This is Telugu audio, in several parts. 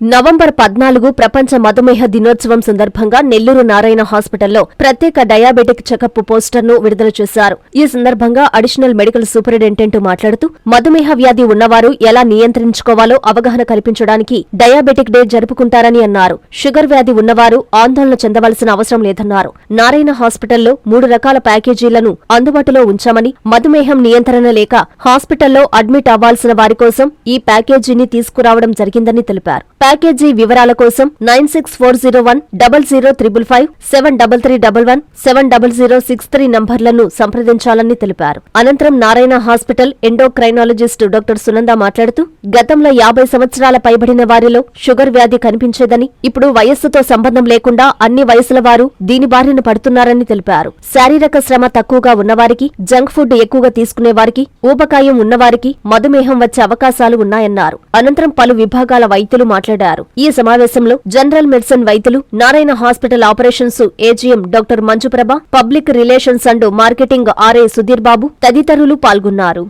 నవంబర్ పద్నాలుగు ప్రపంచ మధుమేహ దినోత్సవం సందర్భంగా నెల్లూరు నారాయణ హాస్పిటల్లో ప్రత్యేక డయాబెటిక్ చెకప్ పోస్టర్ను విడుదల చేశారు. ఈ సందర్భంగా అడిషనల్ మెడికల్ సూపరింటెండెంట్ మాట్లాడుతూ మధుమేహ వ్యాధి ఉన్నవారు ఎలా నియంత్రించుకోవాలో అవగాహన కల్పించడానికి డయాబెటిక్ డే జరుపుకుంటారని అన్నారు. షుగర్ వ్యాధి ఉన్నవారు ఆందోళన చెందవలసిన అవసరం లేదన్నారు. నారాయణ హాస్పిటల్లో మూడు రకాల ప్యాకేజీలను అందుబాటులో ఉంచామని మధుమేహం నియంత్రణ లేక హాస్పిటల్లో అడ్మిట్ అవ్వాల్సిన వారి కోసం ఈ ప్యాకేజీని తీసుకురావడం జరిగిందని తెలిపారు. ప్యాకేజీ వివరాల కోసం nine six four zero one double zero triple five seven double three double one seven double zero six three నంబర్లను సంప్రదించాలని తెలిపారు. అనంతరం Narayana hospital endocrinologist doctor Sunanda మాట్లాడుతూ గతంలో యాభై సంవత్సరాల పైబడిన వారిలో షుగర్ వ్యాధి కనిపించేదని ఇప్పుడు వయస్సుతో సంబంధం లేకుండా అన్ని వయసుల వారు దీని బారిన పడుతున్నారని తెలిపారు. శారీరక శ్రమ తక్కువగా ఉన్నవారికి జంక్ ఫుడ్ ఎక్కువగా తీసుకునే వారికి ఊబకాయం ఉన్నవారికి మధుమేహం వచ్చే అవకాశాలు ఉన్నాయన్నారు. అనంతరం పలు విభాగాల వైద్యులు మాట్లాడారు మాట్లాడారు ఈ సమావేశంలో జనరల్ మెడిసిన్ వైద్యులు Narayana hospital operations AGM doctor Manjuprabha public relations and marketing R A Sudheer Babu తదితరులు పాల్గొన్నారు.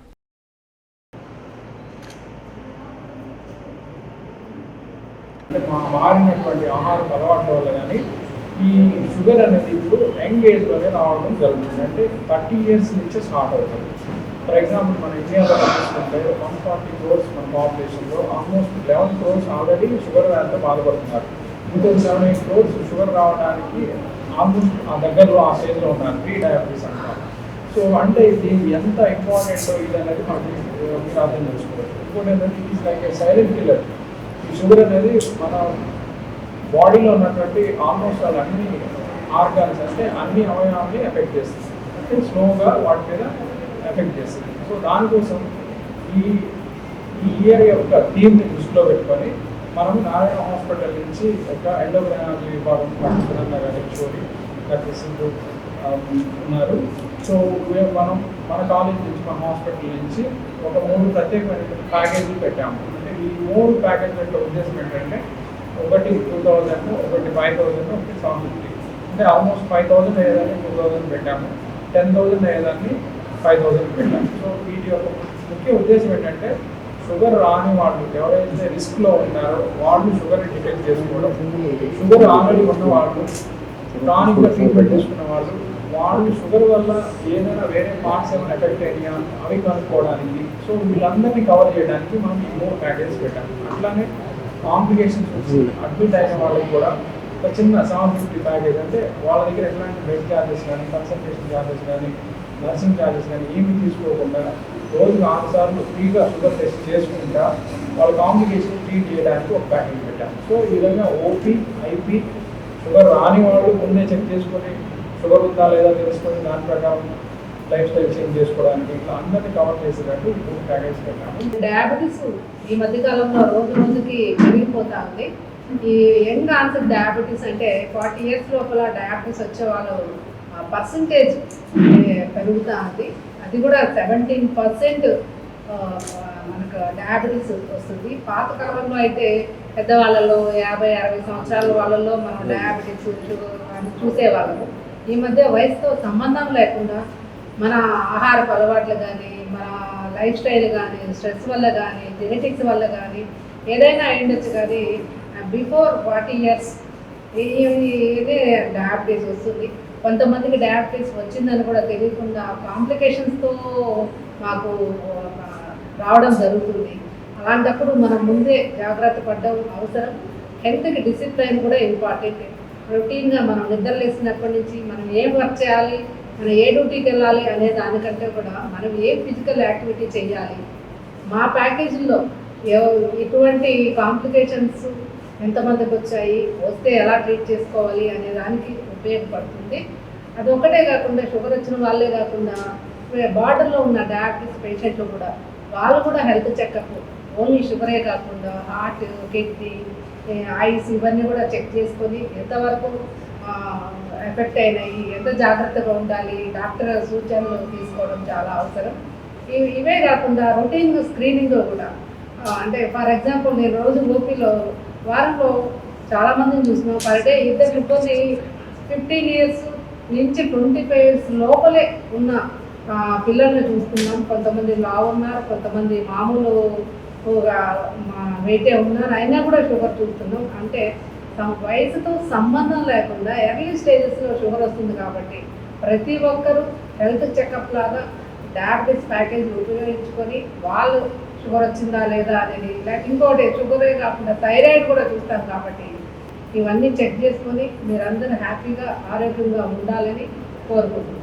మారినటువంటి ఆహార అలవాట్ల వల్ల కానీ ఈ షుగర్ అనేది ఇప్పుడు యంగ్ ఏజ్లోనే రావడం జరుగుతుంది. అంటే థర్టీ ఇయర్స్ నుంచే స్టార్ట్ అవుతుంది. ఫర్ ఎగ్జాంపుల్ మన ఇండియాలో చూసుకుంటే వన్ ఫార్టీ క్రోర్స్ మన పాపులేషన్లో almost eleven crores already sugar వ్యాధితో బాధపడుతున్నారు. ఇంకొక సెవెన్ ఎయిట్ క్రోర్స్ షుగర్ రావడానికి ఆల్మోస్ట్ ఆ దగ్గరలో ఆ స్టేజ్లో ఉన్నారు ప్రీ డయాబెటీస్ అంటారు. సో అంటే ఇది ఎంత ఇంపార్టెంట్ ఇది అనేది మనకి మీరు అర్థం చేసుకోవచ్చు. ఇంకోటి ఏంటంటే it like a silent killer ఈ షుగర్ అనేది మన బాడీలో ఉన్నటువంటి ఆల్మోస్ట్ ఆల్ అన్ని ఆర్గాన్స్ అంటే అన్ని అవయవాన్ని ఎఫెక్ట్ చేస్తుంది. అంటే స్లోగా వాటి మీద ఎఫెక్ట్ చేస్తుంది. సో దానికోసం ఈ ఈ ఇయర్ యొక్క థీమ్ని దృష్టిలో పెట్టుకొని మనం నారాయణ హాస్పిటల్ నుంచి ఒక ఎండోక్రైనాలజీ విభాగం పట్టుకున్న హెచ్ఓడి డాక్టర్ సింధు ఉన్నారు. సో మేము మనం మన కాలేజ్ నుంచి మన హాస్పిటల్ నుంచి ఒక మూడు ప్రత్యేకమైన ప్యాకేజీలు పెట్టాము. అంటే ఈ మూడు ప్యాకేజ్ యొక్క ఉద్దేశం ఏంటంటే ఒకటి టూ థౌజండ్ ఒకటి ఫైవ్ థౌజండ్ ఒకటి సెవెన్ ఫిఫ్టీ అంటే ఆల్మోస్ట్ ఫైవ్ థౌజండ్ అయ్యేదాన్ని టూ థౌజండ్ పెట్టాము. టెన్ థౌజండ్ అయ్యేదాన్ని ఫైవ్ థౌసండ్ పెట్టాం సో వీటి యొక్క ముఖ్య ఉద్దేశం ఏంటంటే షుగర్ రాని వాళ్ళు ఎవరైతే రిస్క్లో ఉన్నారో వాళ్ళు షుగర్ డిటెక్ట్ చేసుకోవడం. షుగర్ ఆల్రెడీ ఉన్న వాళ్ళు క్రానిక్గా ట్రీట్మెంట్ చేసుకున్న వాళ్ళు వాళ్ళు షుగర్ వల్ల ఏదైనా వేరే పార్ట్స్ ఏమైనా ఎఫెక్ట్ అయినా అవి కనుక్కోవడానికి. సో వీళ్ళందరినీ కవర్ చేయడానికి మనం ఈ మూడు ప్యాకేజ్ పెట్టాం అట్లానే కాంప్లికేషన్స్ వచ్చి అడ్మిట్ అయిన వాళ్ళకి కూడా ఒక చిన్న సెవెన్ ఫిఫ్టీ ప్యాకేజ్ అంటే వాళ్ళ దగ్గర ఎట్లాంటి బెడ్ ఛార్జెస్ కానీ కన్సల్టేషన్ ఛార్జెస్ కానీ నర్సింగ్ ఛార్జెస్ కానీ ఏమి తీసుకోకుండా రోజుకు ఆరు సార్లు ఫ్రీగా షుగర్ టెస్ట్ చేసుకుంటా వాళ్ళ కాంప్లికేషన్ ట్రీట్ చేయడానికి ఒక ప్యాకేజ్ పెట్టాను సో ఈ విధంగా ఓపీ ఐపీ షుగర్ రాని వాళ్ళు ముందే చెక్ చేసుకొని షుగర్ ఉందా లేదా తెలుసుకొని దాని ప్రకారం లైఫ్ స్టైల్ చేంజ్ చేసుకోవడానికి ఇట్లా అందరినీ కవర్ చేసేటట్టు ఇప్పుడు ప్యాకేజ్ పెట్టాము. డయాబెటీస్ ఈ మధ్య కాలంలో రోజు రోజుకి పెరిగిపోతా ఉంది. ఈ యంగ్ ఆన్సర్ డయాబెటీస్ అంటే ఫార్టీ ఇయర్స్ లోపల డయాబెటీస్ వచ్చే వాళ్ళు పర్సంటేజ్ పెరుగుతూ ఉంది. అది కూడా సెవెంటీన్ పర్సెంట్ మనకు డయాబెటీస్ వస్తుంది. పాత కాలంలో అయితే పెద్దవాళ్ళలో యాభై అరవై సంవత్సరాల వాళ్ళలో మనం డయాబెటీస్ షుగర్ అని చూసేవాళ్ళము. ఈ మధ్య వయసుతో సంబంధం లేకుండా మన ఆహారపు అలవాట్లు కానీ మన లైఫ్ స్టైల్ కానీ స్ట్రెస్ వల్ల కానీ జెనెటిక్స్ వల్ల కానీ ఏదైనా అయ్యుండొచ్చు కానీ బిఫోర్ ఫార్టీ ఇయర్స్ ఏది డయాబెటీస్ వస్తుంది. కొంతమందికి డయాబెటీస్ వచ్చిందని కూడా తెలియకుండా కాంప్లికేషన్స్తో మాకు రావడం జరుగుతుంది. అలాంటప్పుడు మనం ముందే జాగ్రత్త పడడం అవసరం. హెల్త్కి డిసిప్లైన్ కూడా ఇంపార్టెంట్. రొటీన్గా మనం నిద్రలేసినప్పటి నుంచి మనం ఏం వర్క్ చేయాలి మనం ఏ డ్యూటీకి వెళ్ళాలి అనే దానికంటే కూడా మనం ఏ ఫిజికల్ యాక్టివిటీ చేయాలి. మా ప్యాకేజీలో ఎటువంటి కాంప్లికేషన్స్ ఎంతమందికి వచ్చాయి వస్తే ఎలా ట్రీట్ చేసుకోవాలి అనే దానికి ఉపయోగపడుతుంది. అది ఒకటే కాకుండా షుగర్ వచ్చిన వాళ్ళే కాకుండా బార్డర్లో ఉన్న డయాబెటీస్ పేషెంట్లు కూడా వాళ్ళు కూడా హెల్త్ చెకప్ ఓన్లీ షుగరే కాకుండా హార్ట్ కిడ్నీ ఐస్ ఇవన్నీ కూడా చెక్ చేసుకొని ఎంతవరకు ఎఫెక్ట్ అయినాయి ఎంత జాగ్రత్తగా ఉండాలి డాక్టర్ సూచనలు తీసుకోవడం చాలా అవసరం. ఇవి ఇవే కాకుండా రొటీన్ స్క్రీనింగ్ కూడా అంటే ఫర్ ఎగ్జాంపుల్ నేను రోజు ఓపీలో వారంలో చాలా మందిని చూసినాం. పర్ డే ఇద్దరు ముగ్గురిని ఫిఫ్టీన్ ఇయర్స్ నుంచి ట్వంటీ ఫైవ్ ఇయర్స్ లోపలే ఉన్న పిల్లల్ని చూస్తున్నాం. కొంతమంది లావు ఉన్నారు కొంతమంది మామూలు మా వెయిటే ఉన్నారు. అయినా కూడా షుగర్ చూస్తున్నాం. అంటే తమ వయసుతో సంబంధం లేకుండా ఎర్లీ స్టేజెస్లో షుగర్ వస్తుంది కాబట్టి ప్రతి ఒక్కరూ హెల్త్ చెకప్ లాగా డయాబెటీస్ ప్యాకేజ్ ఉపయోగించుకొని వాళ్ళు షుగర్ వచ్చిందా లేదా అనేది లేక ఇంకోటి షుగరే కాకుండా థైరాయిడ్ కూడా చూస్తాం కాబట్టి ఇవన్నీ చెక్ చేసుకొని మీరందరూ హ్యాపీగా ఆరోగ్యంగా ఉండాలని కోరుకుంటున్నాం.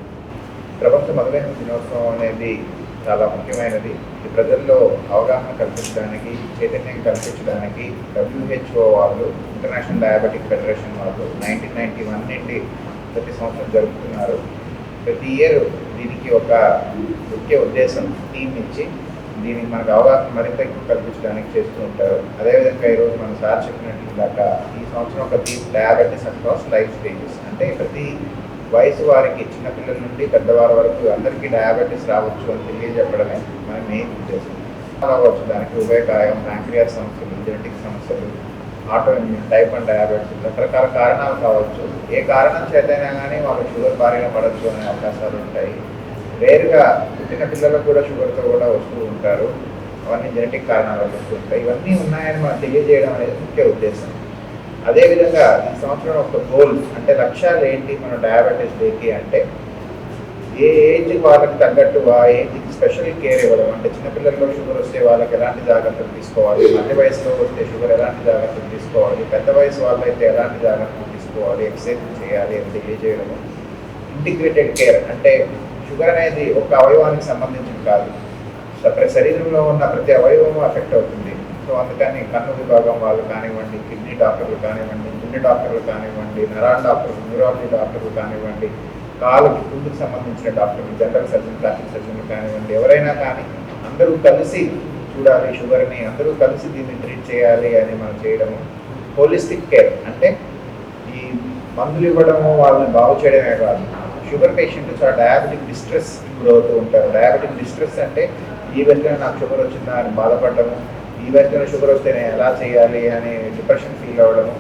ప్రపంచ మధుమేహ దినోత్సవం అనేది చాలా ముఖ్యమైనది. ఈ ప్రజల్లో అవగాహన కల్పించడానికి చైతన్యం కల్పించడానికి డబ్ల్యూహెచ్ఓ వాళ్ళు ఇంటర్నేషనల్ డయాబెటిక్ ఫెడరేషన్ వాళ్ళు నైన్టీన్ నైన్టీ వన్ నుండి ప్రతి సంవత్సరం జరుపుతున్నారు. ప్రతి ఇయర్ దీనికి ఒక ముఖ్య ఉద్దేశం థీమ్ ఇచ్చి దీనికి మనకు అవగాహన మరింత ఎక్కువ కల్పించడానికి చేస్తూ ఉంటారు. అదేవిధంగా ఈరోజు మన సార్ చెప్పినట్టు ఇందాక ఈ సంవత్సరం ప్రతి డయాబెటీస్ అక్రాస్ లైఫ్ స్టేజెస్ అంటే ప్రతి వయసు వారికి చిన్నపిల్లల నుండి పెద్దవారి వరకు అందరికీ డయాబెటీస్ రావచ్చు అని తెలియజెప్పడమే మన మెయిన్ ఉద్దేశం. రావచ్చు. దానికి ఉభయకాయం ప్యాంక్రియాస్ సమస్యలు జెనెటిక్ సమస్యలు auto immune type and diabetes రకరకాల కారణాలు కావచ్చు. ఏ కారణం చేతైనా కానీ వాళ్ళు షుగర్ భారీగా పడవచ్చు అనే అవకాశాలు ఉంటాయి. రేరుగా పుట్టిన పిల్లలకు కూడా షుగర్తో కూడా వస్తూ ఉంటారు. అవన్నీ జెనెటిక్ కారణాల వల్ల వస్తూ ఉంటాయి. ఇవన్నీ ఉన్నాయని మనం తెలియజేయడం అనేది ముఖ్య ఉద్దేశం. అదేవిధంగా ఈ సంవత్సరం ఒక గోల్ అంటే లక్ష్యాలు ఏంటి? మన డయాబెటీస్ డేకి అంటే ఏ ఏజ్ వాళ్ళకి తగ్గట్టు ఆ ఏజ్కి స్పెషల్ కేర్ ఇవ్వడం. అంటే చిన్నపిల్లల్లో షుగర్ వస్తే వాళ్ళకి ఎలాంటి జాగ్రత్తలు తీసుకోవాలి? మధ్య వయసులో వస్తే షుగర్ ఎలాంటి జాగ్రత్తలు తీసుకోవాలి? పెద్ద వయసు వాళ్ళైతే ఎలాంటి జాగ్రత్తలు తీసుకోవాలి? ఎక్సర్సైజ్ చేయాలి అని తెలియజేయడము. ఇంటిగ్రేటెడ్ కేర్ అంటే షుగర్ అనేది ఒక అవయవానికి సంబంధించింది కాదు. స- శరీరంలో ఉన్న ప్రతి అవయవం ఎఫెక్ట్ అవుతుంది. సో అందుకని కన్ను విభాగం వాళ్ళు కానివ్వండి కిడ్నీ డాక్టర్లు కానివ్వండి గుండె డాక్టర్లు కానివ్వండి నరాల డాక్టర్లు న్యూరాలజీ డాక్టర్లు కానివ్వండి కాలుకి గుండెకు సంబంధించిన డాక్టర్లు జనరల్ సర్జన్ ప్లాస్టిక్ సర్జన్లు కానివ్వండి ఎవరైనా కానీ అందరూ కలిసి చూడాలి షుగర్ని అందరూ కలిసి దీన్ని ట్రీట్ చేయాలి అని మనం చేయడము. హోలిస్టిక్ కేర్ అంటే ఈ మందులు ఇవ్వడము వాళ్ళని బాగు చేయడమే కాదు. షుగర్ పేషెంట్ చాలా డయాబెటిక్ డిస్ట్రెస్ గురవుతూ ఉంటారు. డయాబెటిక్ డిస్ట్రెస్ అంటే ఈ వెంటనే నాకు షుగర్ వచ్చిందా అని బాధపడము ఈ వెంటనే షుగర్ వస్తే నేను ఎలా చేయాలి అని డిప్రెషన్ ఫీల్ అవ్వడము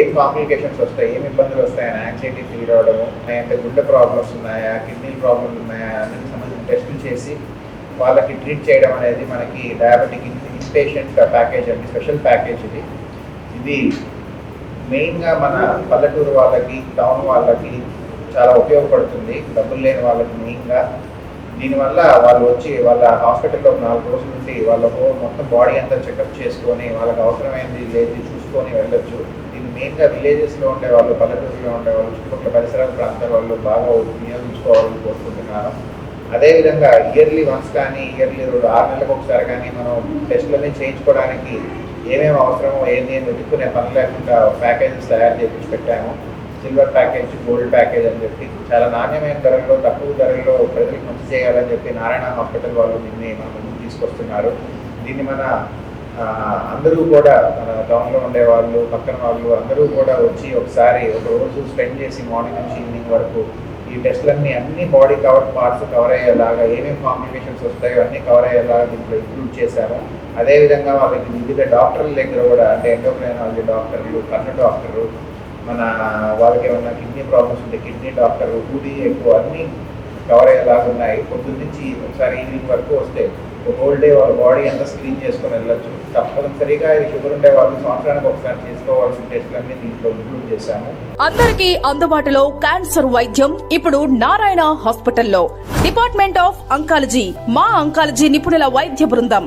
ఏం కాంప్లికేషన్స్ వస్తాయి ఏం ఇబ్బందులు వస్తాయని యాంగ్జైటీ ఫీల్ అవ్వడము అంటే గుండె ప్రాబ్లమ్స్ ఉన్నాయా కిడ్నీ ప్రాబ్లమ్స్ ఉన్నాయా అన్నిటికి సంబంధించిన టెస్టులు చేసి వాళ్ళకి ట్రీట్ చేయడం అనేది మనకి డయాబెటిక్ ఇన్పేషెంట్ ప్యాకేజ్ అండి స్పెషల్ ప్యాకేజ్ ఇది. ఇది మెయిన్గా మన పల్లెటూరు వాళ్ళకి టౌన్ వాళ్ళకి చాలా ఉపయోగపడుతుంది. డబ్బులు లేని వాళ్ళకి మెయిన్గా. దీనివల్ల వాళ్ళు వచ్చి వాళ్ళ హాస్పిటల్లో నాలుగు రోజుల నుండి వాళ్ళ మొత్తం బాడీ అంతా చెకప్ చేసుకొని వాళ్ళకి అవసరమైంది లేదు చూసుకొని వెళ్ళొచ్చు. దీన్ని మెయిన్గా విలేజెస్లో ఉండే వాళ్ళు పల్లెటూరులో ఉండే వాళ్ళు చుట్టుపక్కల పరిసరాల ప్రాంతాల వాళ్ళు బాగా వినియోగించుకోవాలని కోరుకుంటున్నాను. అదేవిధంగా ఇయర్లీ వన్స్ కానీ ఇయర్లీ రెండు ఆరు నెలలకు ఒకసారి కానీ మనం టెస్టులన్నీ చేయించుకోవడానికి ఏమేమి అవసరమో ఏంది అని వెతుక్కునే పని లేకుండా ప్యాకేజెస్ తయారు చేయించి పెట్టాము. సిల్వర్ ప్యాకేజ్ గోల్డ్ ప్యాకేజ్ అని చెప్పి చాలా నాణ్యమైన ధరల్లో తక్కువ ధరల్లో ప్రజలకు మంచి చేయాలని చెప్పి నారాయణ హాస్పిటల్ వాళ్ళు దీన్ని మన ముందుకు తీసుకొస్తున్నారు. దీన్ని మన అందరూ కూడా మన టౌన్లో ఉండే వాళ్ళు పక్కన వాళ్ళు అందరూ కూడా వచ్చి ఒకసారి ఒక రోజు స్పెండ్ చేసి మార్నింగ్ నుంచి ఈవినింగ్ వరకు ఈ టెస్ట్లన్నీ అన్ని బాడీ కవర్ పార్ట్స్ కవర్ అయ్యేలాగా ఏమేమి కాంప్లికేషన్స్ వస్తాయో అన్నీ కవర్ అయ్యేలాగా దీంట్లో ఇంక్లూడ్ చేశాము. అదేవిధంగా వాళ్ళకి వివిధ డాక్టర్ల దగ్గర కూడా అంటే ఎండోక్రైనాలజీ డాక్టర్లు కన్ను డాక్టర్లు మన వాళ్ళకి ఏమన్నా కిడ్నీ ప్రాబ్లమ్స్ ఉంటే కిడ్నీ డాక్టర్ ఊడి ఎక్కువ అన్నీ కవర్ అయ్యేలాగా ఉన్నాయి. పొద్దున్న నుంచి ఒకసారి ఈవినింగ్ వరకు వస్తే ఒక హోల్ డే వాళ్ళ బాడీ అంతా స్క్రీన్ చేసుకొని వెళ్ళొచ్చు. తప్పనిసరిగా ఇది షుగర్ ఉండే వాళ్ళు సంవత్సరానికి ఒకసారి చేసుకోవాల్సిన టెస్ట్లన్నీ దీంట్లో ఇంక్లూడ్ చేశాము. అందరికీ అందుబాటులో క్యాన్సర్ వైద్యం ఇప్పుడు నారాయణ హాస్పిటల్లో. డిపార్ట్మెంట్ ఆఫ్ అంకాలజీ మా అంకాలజీ నిపుణుల వైద్య బృందం.